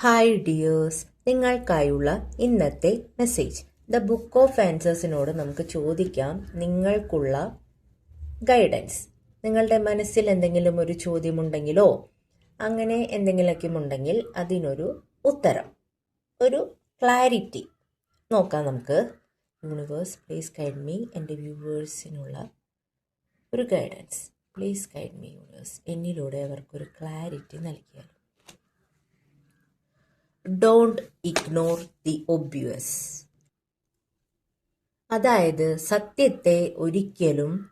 Hi dears നിങ്ങൾക്കായുള്ള ഇന്നത്തെ message the book of ആൻസേഴ്സിനോട് നമുക്ക് ചോദിക്കാം. നിങ്ങൾക്കുള്ള ഗൈഡൻസ് നിങ്ങളുടെ മനസ്സിൽ എന്തെങ്കിലും ഒരു ചോദ്യമുണ്ടെങ്കിലോ അങ്ങനെ എന്തെങ്കിലുമൊക്കെ ഉണ്ടെങ്കിൽ അതിനൊരു ഉത്തരം ഒരു ക്ലാരിറ്റി നോക്കാം നമുക്ക്. യൂണിവേഴ്സ് പ്ലീസ് ഗൈഡ് മീ എന്റെ വ്യൂവേഴ്സിനുള്ള ഒരു guidance please guide me universe എന്നിലൂടെ അവർക്കൊരു ക്ലാരിറ്റി നൽകിയാലും. ഡോണ്ട് ഇഗ്നോർ ദി ഒബ്വിയസ് അതായത് സത്യത്തെ ഒരിക്കലും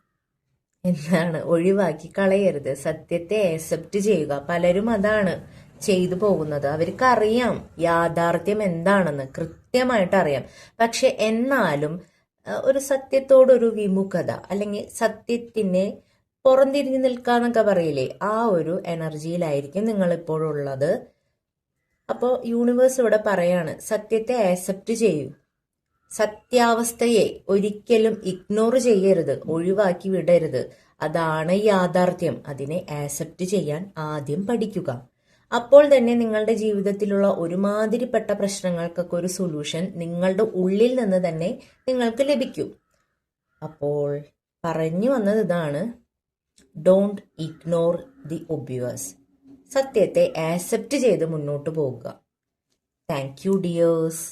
എന്താണ് ഒഴിവാക്കി കളയരുത്. സത്യത്തെ ആക്സെപ്റ്റ് ചെയ്യുക. പലരും അതാണ് ചെയ്തു പോകുന്നത്. അവർക്ക് അറിയാം യാഥാർത്ഥ്യം എന്താണെന്ന്. കൃത്യമായിട്ട് അറിയാം. പക്ഷെ എന്നാലും ഒരു സത്യത്തോടൊരു വിമുഖത അല്ലെങ്കിൽ സത്യത്തിനെ പുറംതിരിഞ്ഞു നിൽക്കാന്നൊക്കെ പറയില്ലേ? ആ ഒരു എനർജിയിലായിരിക്കും നിങ്ങൾ ഇപ്പോഴുള്ളത് അപ്പോൾ യൂണിവേഴ്സ് ഇവിടെ പറയാണ് സത്യത്തെ ആക്സെപ്റ്റ് ചെയ്യൂ. സത്യാവസ്ഥയെ ഒരിക്കലും ഇഗ്നോർ ചെയ്യരുത് ഒഴിവാക്കി വിടരുത്. അതാണ് യാഥാർത്ഥ്യം. അതിനെ ആക്സെപ്റ്റ് ചെയ്യാൻ ആദ്യം പഠിക്കുക. അപ്പോൾ തന്നെ നിങ്ങളുടെ ജീവിതത്തിലുള്ള ഒരുമാതിരിപ്പെട്ട പ്രശ്നങ്ങൾക്കൊക്കെ ഒരു സൊല്യൂഷൻ നിങ്ങളുടെ ഉള്ളിൽ നിന്ന് തന്നെ നിങ്ങൾക്ക് ലഭിക്കും. അപ്പോൾ പറഞ്ഞു വന്നത് ഇതാണ് ഡോണ്ട് ഇഗ്നോർ ദി ഒബ്വിയസ് സത്യത്തെ ആക്സെപ്റ്റ് ചെയ്ത് മുന്നോട്ട് പോകുക താങ്ക് യു ഡിയേഴ്സ്